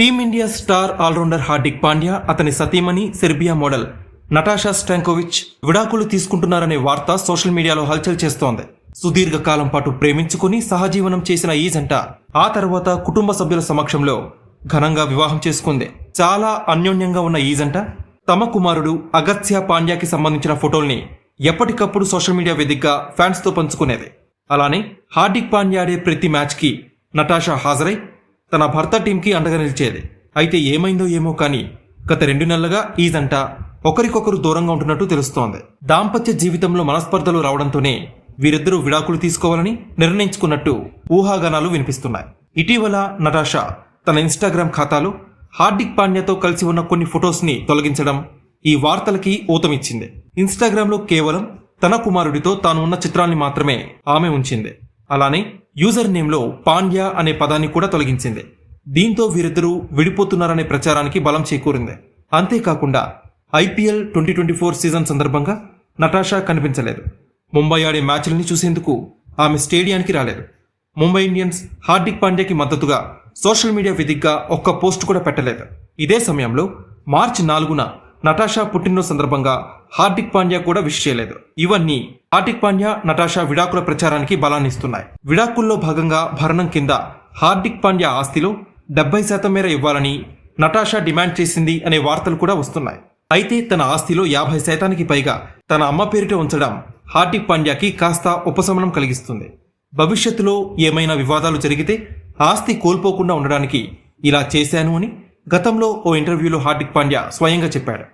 Team India star allrounder Hardik Pandya అతని సతీమణి Serbia model Natasha Stankovic విడాకులు తీసుకుంటున్నారనే వార్త సోషల్ మీడియాలో హల్చల్ చేస్తోంది. సుదీర్ఘ కాలం పాటు ప్రేమించుకుని సహజీవనం చేసిన ఈ జంట ఆ తర్వాత కుటుంబ సభ్యుల సమక్షంలో ఘనంగా వివాహం చేసుకుంది. చాలా అన్యోన్యంగా ఉన్న ఈ జంట తమ కుమారుడు అగత్య పాండ్యాకి సంబంధించిన ఫోటోల్ని ఎప్పటికప్పుడు సోషల్ మీడియా వేదికగా ఫ్యాన్స్తో పంచుకునేది. అలానే హార్దిక్ పాండ్యా ఆడే ప్రతి మ్యాచ్కి నటాషా హాజరై తన భర్త టీంకి అండగా నిలిచేది. అయితే ఏమైందో ఏమో కానీ గత రెండు నెలలుగా ఈదంట ఒకరికొకరు దూరంగా ఉంటున్నట్టు తెలుస్తోంది. దాంపత్య జీవితంలో మనస్పర్ధలు రావడంతోనే వీరిద్దరూ విడాకులు తీసుకోవాలని నిర్ణయించుకున్నట్టు ఊహాగానాలు వినిపిస్తున్నాయి. ఇటీవల నటాషా తన ఇన్స్టాగ్రామ్ ఖాతాలో హార్దిక్ పాండ్యాతో కలిసి ఉన్న కొన్ని ఫొటోస్ని తొలగించడం ఈ వార్తలకి ఊతమిచ్చింది. ఇన్స్టాగ్రామ్లో కేవలం తన కుమారుడితో తాను ఉన్న చిత్రాన్ని మాత్రమే ఆమె ఉంచింది. అలానే యూజర్ నేమ్లో పాండ్యా అనే పదాన్ని కూడా తొలగించింది. దీంతో వీరిద్దరూ విడిపోతున్నారనే ప్రచారానికి బలం చేకూరింది. అంతేకాకుండా IPL twenty twenty four season సందర్భంగా నటాషా కనిపించలేదు. ముంబై ఆడే మ్యాచ్లని చూసేందుకు ఆమె స్టేడియానికి రాలేదు. ముంబై ఇండియన్స్ హార్దిక్ పాండ్యాకి మద్దతుగా సోషల్ మీడియా వేదికగా ఒక్క పోస్ట్ కూడా పెట్టలేదు. ఇదే సమయంలో మార్చి నాలుగున నటాషా పుట్టినరోజు సందర్భంగా హార్దిక్ పాండ్యా కూడా విష్ చేయలేదు. ఇవన్నీ హార్దిక్ పాండ్యా నటాషా విడాకుల ప్రచారానికి బలాన్ని ఇస్తున్నాయి. విడాకుల్లో భాగంగా భరణం కింద హార్దిక్ పాండ్యా ఆస్తిలో డెబ్బై శాతం మేర ఇవ్వాలని నటాషా డిమాండ్ చేసింది అనే వార్తలు కూడా వస్తున్నాయి. అయితే తన ఆస్తిలో యాభై శాతానికి పైగా తన అమ్మ పేరిట ఉంచడం హార్దిక్ పాండ్యాకి కాస్త ఉపశమనం కలిగిస్తుంది. భవిష్యత్తులో ఏమైనా వివాదాలు జరిగితే ఆస్తి కోల్పోకుండా ఉండడానికి ఇలా చేశాను అని గతంలో ఓ ఇంటర్వ్యూలో హార్దిక్ పాండ్యా స్వయంగా చెప్పాడు